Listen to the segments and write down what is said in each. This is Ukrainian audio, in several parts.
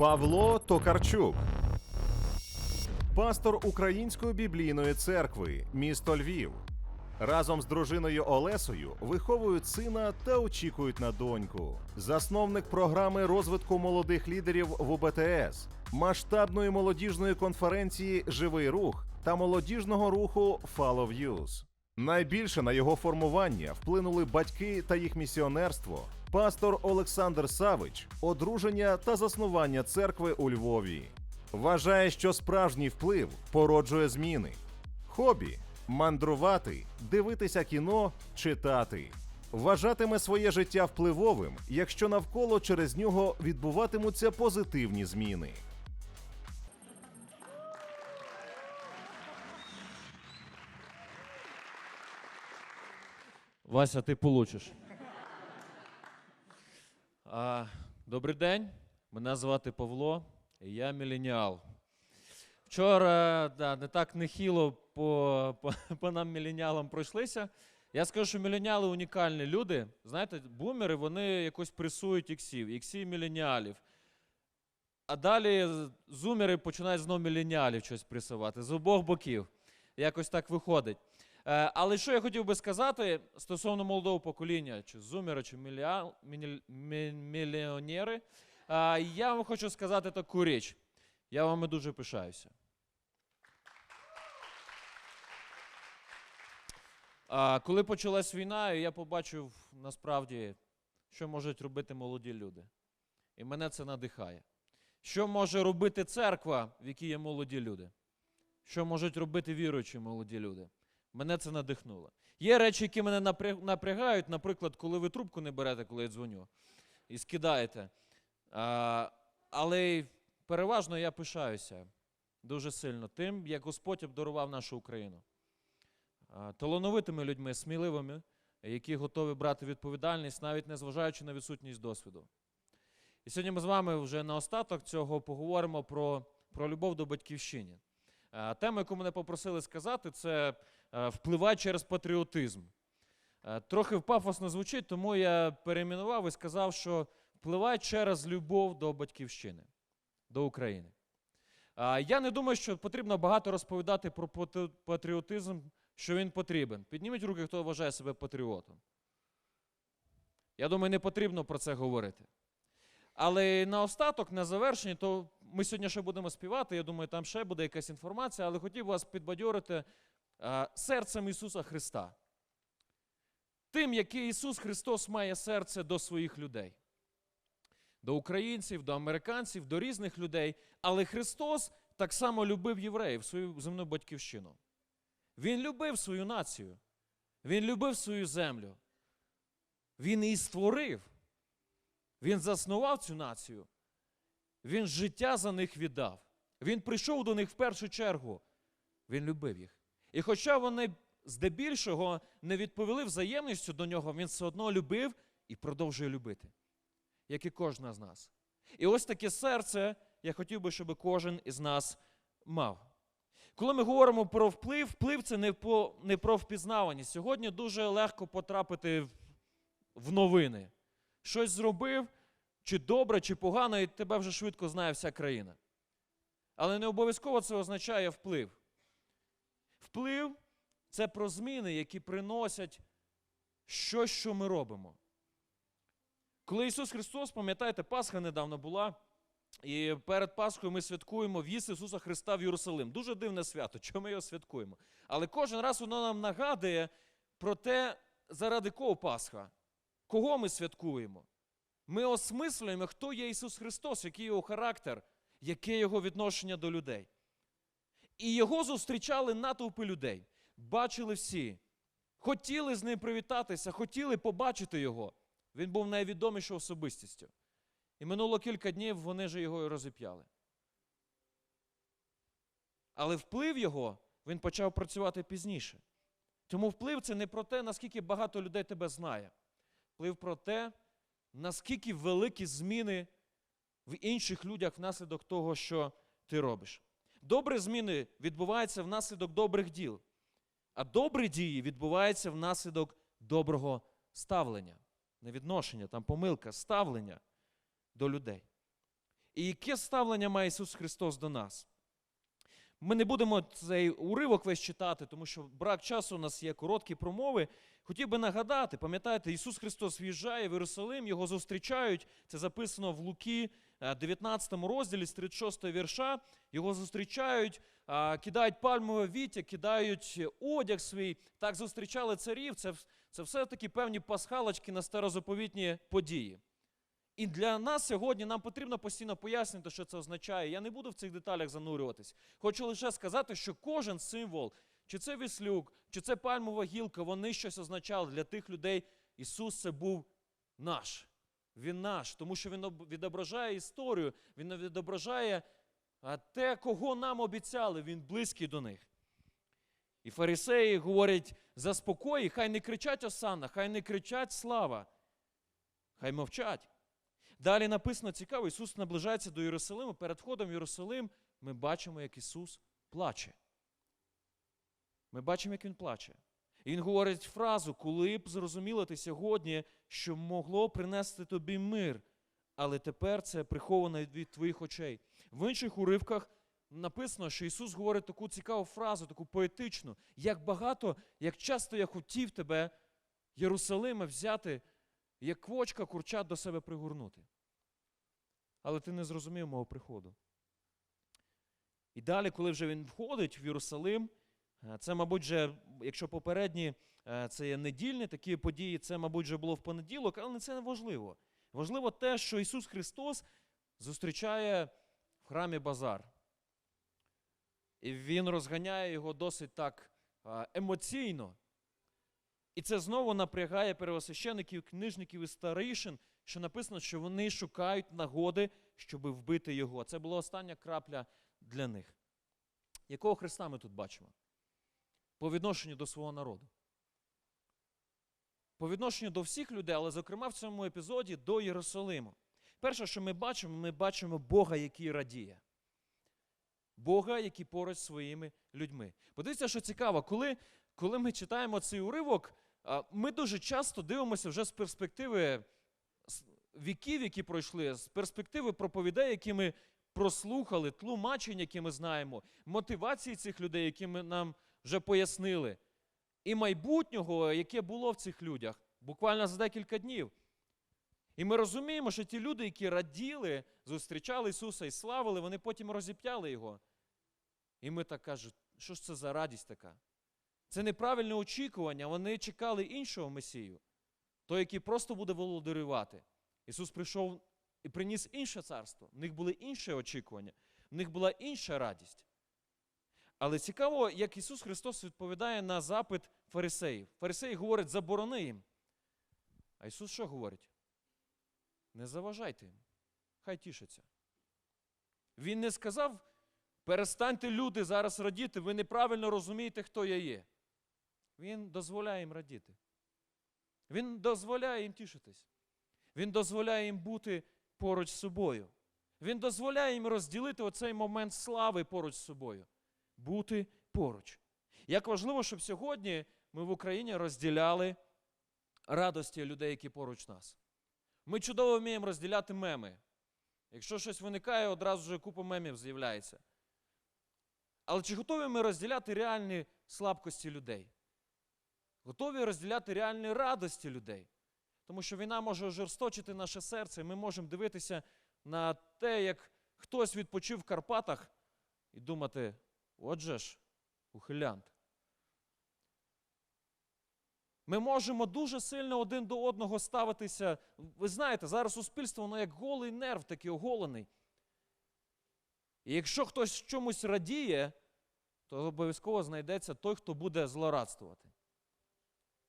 Павло Токарчук, пастор Української біблійної церкви, місто Львів. Разом з дружиною Олесою виховують сина та очікують на доньку. Засновник програми розвитку молодих лідерів в УБТС, масштабної молодіжної конференції Живий рух та молодіжного руху Views. Найбільше на його формування вплинули батьки та їх місіонерство, пастор Олександр Савич, одруження та заснування церкви у Львові. Вважає, що справжній вплив породжує зміни. Хобі мандрувати, дивитися кіно, читати. Вважатиме своє життя впливовим, якщо навколо через нього відбуватимуться позитивні зміни. Вася, ти получиш. Добрий день. Мене звати Павло, і я міленіал. Вчора да, не так нехило по, по, по нам міленіалам пройшлися. Я скажу, що міленіали унікальні люди. Знаєте, бумери вони якось пресують іксів, іксів міленіалів. А далі зумери починають знову міленіалів щось пресувати з обох боків. Якось так виходить. Е, Але що я хотів би сказати стосовно молодого покоління, чи зумери, чи міні- мільйонери, е, я вам хочу сказати таку річ. Я вами дуже пишаюся. Коли почалась війна, я побачив насправді, що можуть робити молоді люди. І мене це надихає. Що може робити церква, в якій є молоді люди? Що можуть робити віруючі молоді люди? Мене це надихнуло. Є речі, які мене напрягають, наприклад, коли ви трубку не берете, коли я дзвоню, і скидаєте. А, але переважно я пишаюся дуже сильно тим, як Господь обдарував нашу Україну. А, талановитими людьми, сміливими, які готові брати відповідальність, навіть незважаючи на відсутність досвіду. І сьогодні ми з вами вже на остаток цього поговоримо про, про любов до батьківщини. Тема, яку мене попросили сказати, це впливає через патріотизм. Е, Трохи пафосно звучить, тому я перейменував і сказав, що впливає через любов до батьківщини, до України. Е, Я не думаю, що потрібно багато розповідати про патріотизм, що він потрібен. Підніміть руки, хто вважає себе патріотом. Я думаю, не потрібно про це говорити. Але наостаток, на завершенні, то ми сьогодні ще будемо співати. Я думаю, там ще буде якась інформація, але хотів вас підбадьорити е, серцем Ісуса Христа. Тим, який Ісус Христос має серце до своїх людей, до українців, до американців, до різних людей. Але Христос так само любив євреїв, свою земну батьківщину. Він любив свою націю, Він любив свою землю. Він її створив. Він заснував цю націю. Він життя за них віддав. Він прийшов до них в першу чергу. Він любив їх. І хоча вони здебільшого не відповіли взаємністю до нього, він все одно любив і продовжує любити, як і кожна з нас. І ось таке серце я хотів би, щоб кожен із нас мав. Коли ми говоримо про вплив, вплив це не, по, не про впізнаваність. Сьогодні дуже легко потрапити в, в новини. Щось зробив, чи добре, чи погано, і тебе вже швидко знає вся країна. Але не обов'язково це означає вплив. Вплив це про зміни, які приносять щось, що ми робимо. Коли Ісус Христос, пам'ятаєте, Пасха недавно була, і перед Пасхою ми святкуємо в'їзд Ісуса Христа в Єрусалим. Дуже дивне свято, чому ми його святкуємо. Але кожен раз воно нам нагадує про те, заради кого Пасха, кого ми святкуємо. Ми осмислюємо, хто є Ісус Христос, який його характер, яке його відношення до людей. І його зустрічали натовпи людей, бачили всі, хотіли з ним привітатися, хотіли побачити його. Він був найвідомішою особистістю. І минуло кілька днів вони ж його і розіп'яли. Але вплив його він почав працювати пізніше. Тому вплив це не про те, наскільки багато людей тебе знає. Вплив про те, наскільки великі зміни в інших людях внаслідок того, що ти робиш. Добрі зміни відбуваються внаслідок добрих діл, а добрі дії відбуваються внаслідок доброго ставлення, не відношення, там помилка, ставлення до людей. І яке ставлення має Ісус Христос до нас? Ми не будемо цей уривок весь читати, тому що брак часу у нас є короткі промови. Хотів би нагадати, пам'ятаєте, Ісус Христос в'їжджає в Єрусалим, його зустрічають. Це записано в Луки, 19 розділі з 36 вірша. Його зустрічають, кидають пальмове віття, кидають одяг свій. Так зустрічали царів. Це, це все таки певні пасхалочки на старозаповітні події. І для нас сьогодні нам потрібно постійно пояснити, що це означає. Я не буду в цих деталях занурюватись. Хочу лише сказати, що кожен символ, чи це віслюк, чи це пальмова гілка, вони щось означали для тих людей. Ісус це був наш. Він наш, тому що Він відображає історію, Він відображає те, кого нам обіцяли, Він близький до них. І фарисеї говорять: заспокої, хай не кричать Осанна, хай не кричать слава, хай мовчать. Далі написано цікаво, Ісус наближається до Єрусалиму. Перед входом в Єрусалим ми бачимо, як Ісус плаче. Ми бачимо, як Він плаче. І Він говорить фразу, коли б зрозуміло ти сьогодні, що могло принести тобі мир, але тепер це приховано від твоїх очей. В інших уривках написано, що Ісус говорить таку цікаву фразу, таку поетичну, як багато, як часто я хотів тебе, Єрусалиме, взяти як квочка курчат до себе пригорнути. Але ти не зрозумів мого приходу. І далі, коли вже він входить в Єрусалим, е, це, мабуть, вже, якщо попередні е, це є недільні такі події, це, мабуть, вже було в понеділок, але це не важливо. Важливо те, що Ісус Христос зустрічає в храмі базар. І Він розганяє його досить так е, емоційно. І це знову напрягає первосвящеників, книжників і старейшин, що написано, що вони шукають нагоди, щоб вбити його. Це була остання крапля для них. Якого Христа ми тут бачимо? По відношенню до свого народу. По відношенню до всіх людей, але, зокрема, в цьому епізоді до Єрусалиму. Перше, що ми бачимо, ми бачимо Бога, який радіє. Бога, який поруч своїми людьми. Подивіться, що цікаво, коли, коли ми читаємо цей уривок, ми дуже часто дивимося вже з перспективи віків, які пройшли, з перспективи проповідей, які ми прослухали, тлумачень, які ми знаємо, мотивації цих людей, які ми нам вже пояснили, і майбутнього, яке було в цих людях, буквально за декілька днів. І ми розуміємо, що ті люди, які раділи, зустрічали Ісуса і славили, вони потім розіп'яли Його. І ми так кажемо, що ж це за радість така? Це неправильне очікування. Вони чекали іншого Месію, той, який просто буде володарювати. Ісус прийшов і приніс інше царство. В них були інші очікування, в них була інша радість. Але цікаво, як Ісус Христос відповідає на запит фарисеїв. Фарисеї говорять, заборони їм. А Ісус що говорить? Не заважайте їм, хай тішаться. Він не сказав, перестаньте люди зараз радіти, ви неправильно розумієте, хто я є. Він дозволяє їм радіти. Він дозволяє їм тішитись. Він дозволяє їм бути поруч з собою. Він дозволяє їм розділити оцей момент слави поруч з собою. Бути поруч. Як важливо, щоб сьогодні ми в Україні розділяли радості людей, які поруч нас. Ми чудово вміємо розділяти меми. Якщо щось виникає, одразу вже купа мемів з'являється. Але чи готові ми розділяти реальні слабкості людей? Готові розділяти реальні радості людей? Тому що війна може ожорсточити наше серце, і ми можемо дивитися на те, як хтось відпочив в Карпатах і думати, отже ж, ухилянт. Ми можемо дуже сильно один до одного ставитися. Ви знаєте, зараз суспільство воно як голий нерв, такий оголений. І якщо хтось чомусь радіє, то обов'язково знайдеться той, хто буде злорадствувати.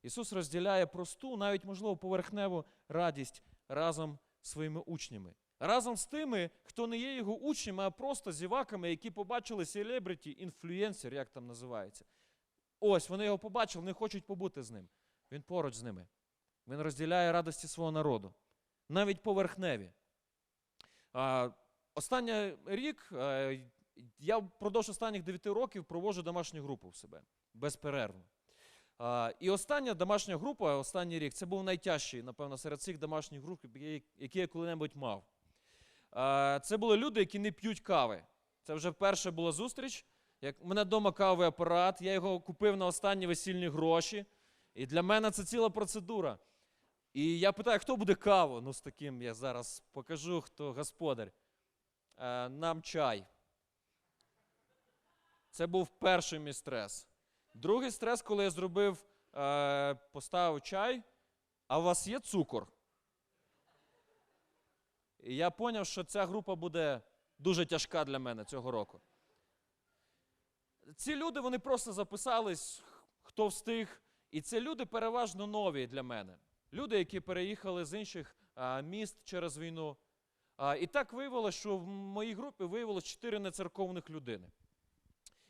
Ісус розділяє просту, навіть, можливо, поверхневу радість разом з своїми учнями. Разом з тими, хто не є його учнями, а просто зіваками, які побачили селебриті, інфлюенсер, як там називається. Ось вони його побачили, вони хочуть побути з ним. Він поруч з ними. Він розділяє радості свого народу. Навіть поверхневі. А, останній рік е, я впродовж останніх 9 років проводжу домашню групу в себе безперервно. А, і остання домашня група, останній рік, це був найтяжчий, напевно, серед цих домашніх груп, які я коли-небудь мав. Е, Це були люди, які не п'ють кави. Це вже вперше була зустріч. Як у мене вдома кавовий апарат, я його купив на останні весільні гроші. І для мене це ціла процедура. І я питаю, хто буде каву? Ну, з таким я зараз покажу, хто господар. Е, нам чай. Це був перший мій стрес. Другий стрес, коли я зробив, е, поставив чай, а у вас є цукор? І я зрозумів, що ця група буде дуже тяжка для мене цього року. Ці люди вони просто записались, хто встиг. І це люди переважно нові для мене. Люди, які переїхали з інших міст через війну. І так виявилося, що в моїй групі виявилось чотири нецерковних людини.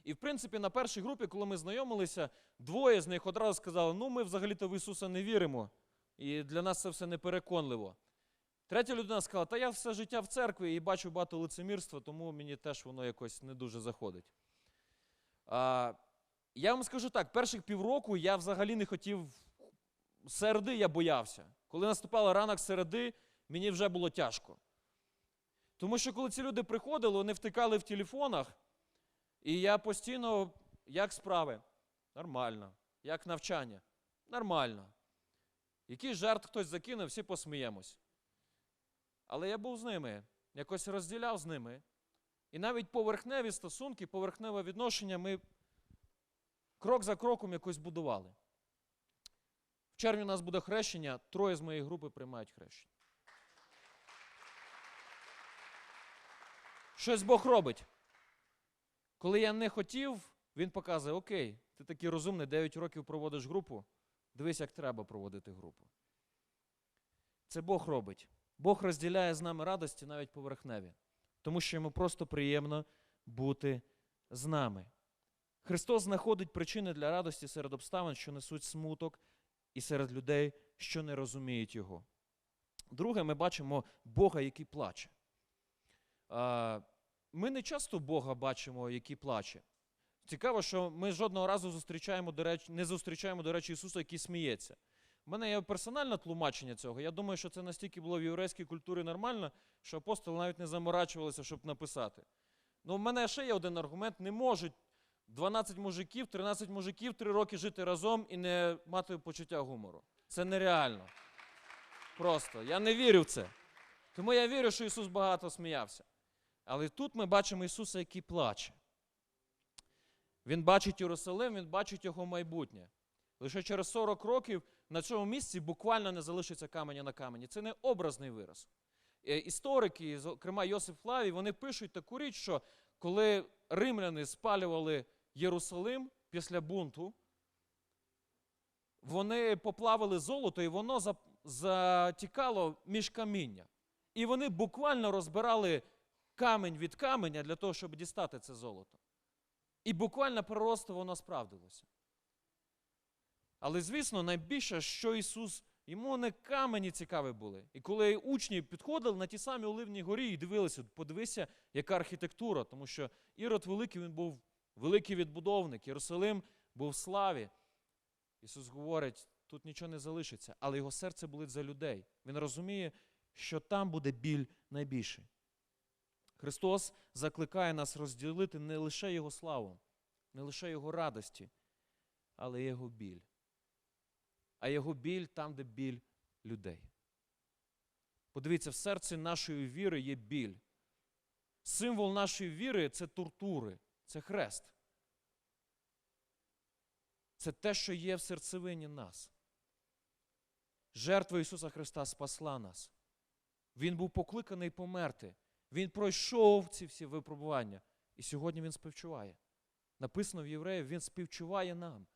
І в принципі, на першій групі, коли ми знайомилися, двоє з них одразу сказали: ну, ми взагалі-то в Ісуса не віримо, і для нас це все непереконливо. Третя людина сказала, та я все життя в церкві і бачу багато лицемірства, тому мені теж воно якось не дуже заходить. А, я вам скажу так: перших півроку я взагалі не хотів. Середи я боявся. Коли наступала ранок середи, мені вже було тяжко. Тому що коли ці люди приходили, вони втикали в телефонах, і я постійно, як справи? Нормально. Як навчання? Нормально. Який жарт хтось закинув, всі посміємось. Але я був з ними, якось розділяв з ними. І навіть поверхневі стосунки, поверхневе відношення ми крок за кроком якось будували. В червні у нас буде хрещення, троє з моєї групи приймають хрещення. Щось Бог робить. Коли я не хотів, він показує: Окей, ти такий розумний, 9 років проводиш групу, дивись, як треба проводити групу. Це Бог робить. Бог розділяє з нами радості навіть поверхневі, тому що йому просто приємно бути з нами. Христос знаходить причини для радості серед обставин, що несуть смуток, і серед людей, що не розуміють Його. Друге, ми бачимо Бога, який плаче. Ми не часто Бога бачимо, який плаче. Цікаво, що ми жодного разу зустрічаємо, до речі, не зустрічаємо, до речі, Ісуса, який сміється. У мене є персональне тлумачення цього. Я думаю, що це настільки було в єврейській культурі нормально, що апостоли навіть не заморачувалися, щоб написати. Ну, в мене ще є один аргумент: не можуть 12 мужиків, 13 мужиків 3 роки жити разом і не мати почуття гумору. Це нереально. Просто. Я не вірю в це. Тому я вірю, що Ісус багато сміявся. Але тут ми бачимо Ісуса, який плаче. Він бачить Єрусалим, він бачить його майбутнє. Лише через 40 років на цьому місці буквально не залишиться каменя на камені. Це не образний вираз. Е, Історики, зокрема Йосип Флавій, вони пишуть таку річ, що коли римляни спалювали Єрусалим після бунту, вони поплавили золото, і воно затікало між каміння. І вони буквально розбирали камінь від каменя для того, щоб дістати це золото. І буквально просто воно справдилося. Але, звісно, найбільше, що Ісус, йому не камені цікаві були. І коли учні підходили на ті самі Оливні горі і дивилися, подивися, яка архітектура, тому що Ірод Великий він був великий відбудовник, Єрусалим був в славі. Ісус говорить, тут нічого не залишиться, але його серце болить за людей. Він розуміє, що там буде біль найбільший. Христос закликає нас розділити не лише Його славу, не лише Його радості, але Його біль. А Його біль там, де біль людей. Подивіться, в серці нашої віри є біль. Символ нашої віри це тортури, це хрест. Це те, що є в серцевині нас. Жертва Ісуса Христа спасла нас. Він був покликаний померти. Він пройшов ці всі випробування. І сьогодні Він співчуває. Написано в Євреїв, Він співчуває нам.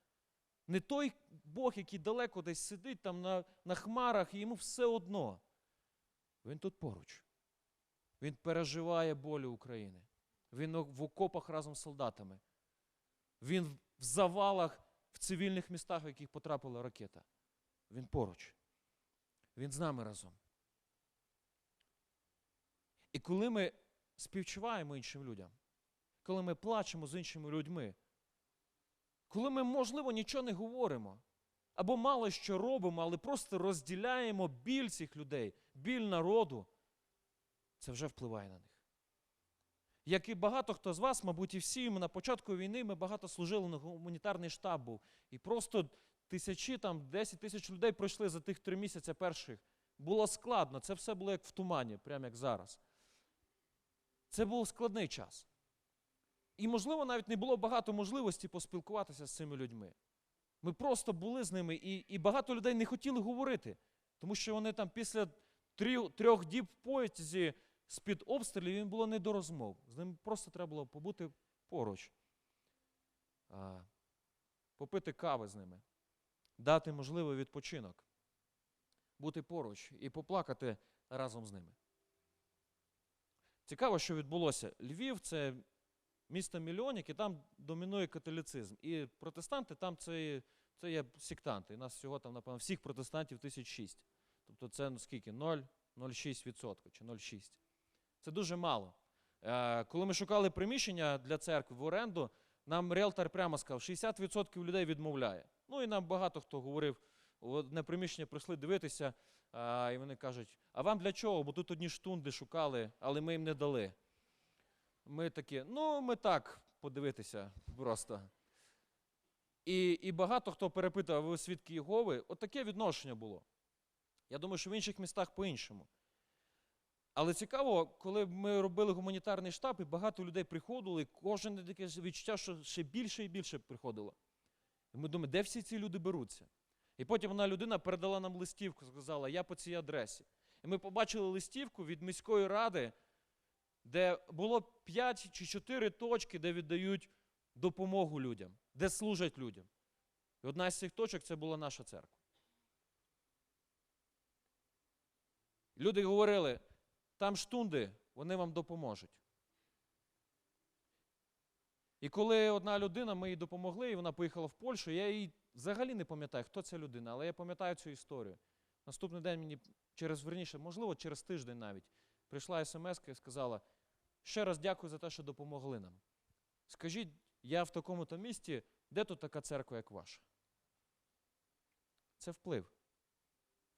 Не той Бог, який далеко десь сидить там на, на хмарах, і йому все одно. Він тут поруч. Він переживає болю України. Він в окопах разом з солдатами. Він в завалах в цивільних містах, в яких потрапила ракета. Він поруч. Він з нами разом. І коли ми співчуваємо іншим людям, коли ми плачемо з іншими людьми, коли ми, можливо, нічого не говоримо, або мало що робимо, але просто розділяємо біль цих людей, біль народу, це вже впливає на них. Як і багато хто з вас, мабуть, і всі, ми на початку війни ми багато служили на гуманітарний штаб був. І просто тисячі, там, 10 тисяч людей пройшли за тих три місяці перших. Було складно, це все було як в тумані, прямо як зараз. Це був складний час. І, можливо, навіть не було багато можливості поспілкуватися з цими людьми. Ми просто були з ними, і, і багато людей не хотіли говорити, тому що вони там після трьох, трьох діб в поїзді з-під обстрілів їм було не до розмов. З ними просто треба було побути поруч, а, попити кави з ними, дати можливий відпочинок, бути поруч і поплакати разом з ними. Цікаво, що відбулося. Львів це місто мільйонник, і там домінує католицизм. І протестанти там це, це є сектанти. І нас всього там, напевно, всіх протестантів 1006. Тобто це ну, скільки? 0,06% чи 0,6%. Це дуже мало. Е, коли ми шукали приміщення для церкви в оренду, нам ріелтор прямо сказав, 60% людей відмовляє. Ну і нам багато хто говорив, одне приміщення прийшли дивитися, і вони кажуть, а вам для чого? Бо тут одні штунди шукали, але ми їм не дали. Ми такі, ну, ми так, подивитися просто. І, і багато хто перепитав, ви свідки Єгови, от таке відношення було. Я думаю, що в інших містах по-іншому. Але цікаво, коли ми робили гуманітарний штаб, і багато людей приходило, і кожен таке відчуття, що ще більше і більше приходило. І ми думаємо, де всі ці люди беруться? І потім вона людина передала нам листівку, сказала, я по цій адресі. І ми побачили листівку від міської ради, де було 5 чи 4 точки, де віддають допомогу людям, де служать людям. І одна з цих точок це була наша церква. Люди говорили, там штунди, вони вам допоможуть. І коли одна людина, ми їй допомогли, і вона поїхала в Польщу, я їй взагалі не пам'ятаю, хто ця людина, але я пам'ятаю цю історію. Наступний день мені через верніше, можливо, через тиждень навіть, прийшла смс і сказала: ще раз дякую за те, що допомогли нам. Скажіть, я в такому-то місті, де тут така церква, як ваша? Це вплив.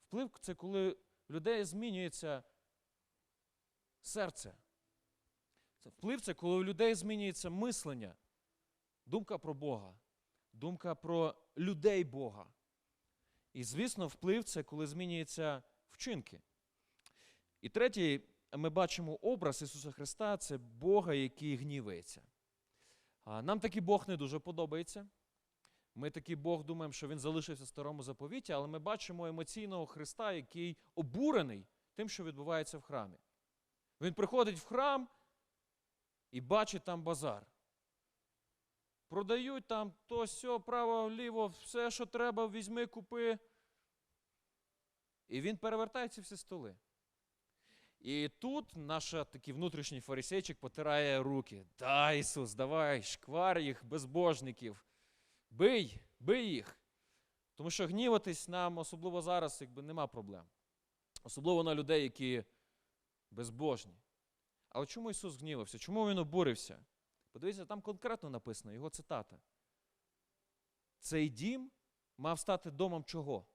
Вплив це коли людей змінюється серце. Це вплив це коли у людей змінюється мислення, думка про Бога, думка про людей Бога. І, звісно, вплив це коли змінюються вчинки. І третій, ми бачимо образ Ісуса Христа це Бога, який гнівається. Нам такий Бог не дуже подобається. Ми такий Бог думаємо, що він залишився в старому заповіті, але ми бачимо емоційного Христа, який обурений тим, що відбувається в храмі. Він приходить в храм і бачить там базар. Продають там то сьо, право, ліво, все, що треба, візьми, купи. І він перевертає ці всі столи. І тут наш такий внутрішній фарисейчик потирає руки. Да, Ісус, давай, шквар їх, безбожників. Бий, бий їх. Тому що гніватись нам, особливо зараз, якби нема проблем. Особливо на людей, які безбожні. Але чому Ісус гнівався? Чому Він обурився? Подивіться, там конкретно написано, його цитата. Цей дім мав стати домом чого?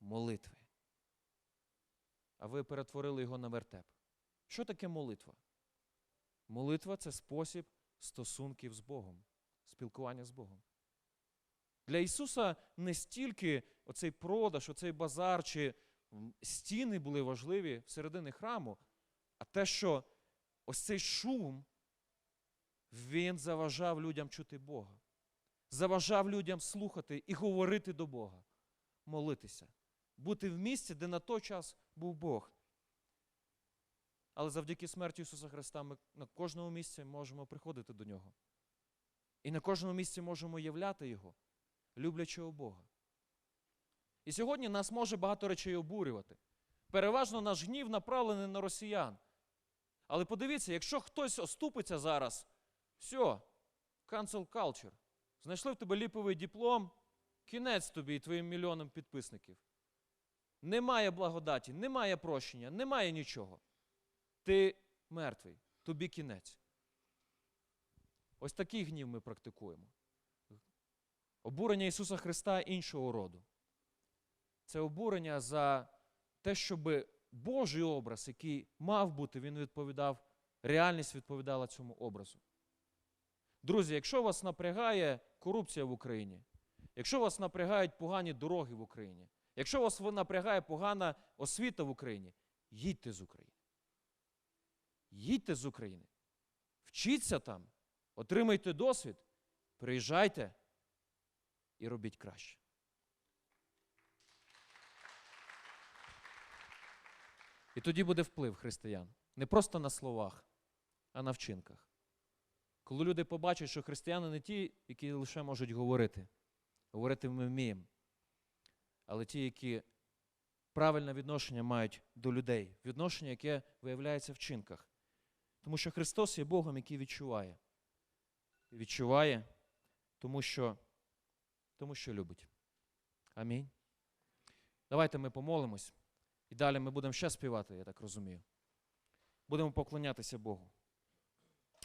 Молитви. А ви перетворили його на вертеп. Що таке молитва? Молитва це спосіб стосунків з Богом, спілкування з Богом. Для Ісуса не стільки оцей продаж, оцей базар чи стіни були важливі всередині храму, а те, що ось цей шум, він заважав людям чути Бога, заважав людям слухати і говорити до Бога, молитися, бути в місці, де на той час був Бог. Але завдяки смерті Ісуса Христа ми на кожному місці можемо приходити до Нього. І на кожному місці можемо являти Його, люблячого Бога. І сьогодні нас може багато речей обурювати. Переважно наш гнів направлений на росіян. Але подивіться, якщо хтось оступиться зараз, все, cancel culture. Знайшли в тебе ліповий диплом, кінець тобі і твоїм мільйонам підписників. Немає благодаті, немає прощення, немає нічого. Ти мертвий, тобі кінець. Ось такий гнів ми практикуємо. Обурення Ісуса Христа іншого роду. Це обурення за те, щоб Божий образ, який мав бути, він відповідав, реальність відповідала цьому образу. Друзі, якщо вас напрягає корупція в Україні, якщо вас напрягають погані дороги в Україні, якщо вас напрягає погана освіта в Україні, їдьте з України. Їдьте з України. Вчіться там, отримайте досвід, приїжджайте і робіть краще. І тоді буде вплив християн. Не просто на словах, а на вчинках. Коли люди побачать, що християни не ті, які лише можуть говорити, говорити ми вміємо, але ті, які правильне відношення мають до людей, відношення, яке виявляється в вчинках. Тому що Христос є Богом, який відчуває. Відчуває, тому що, тому що любить. Амінь. Давайте ми помолимось. І далі ми будемо ще співати, я так розумію. Будемо поклонятися Богу.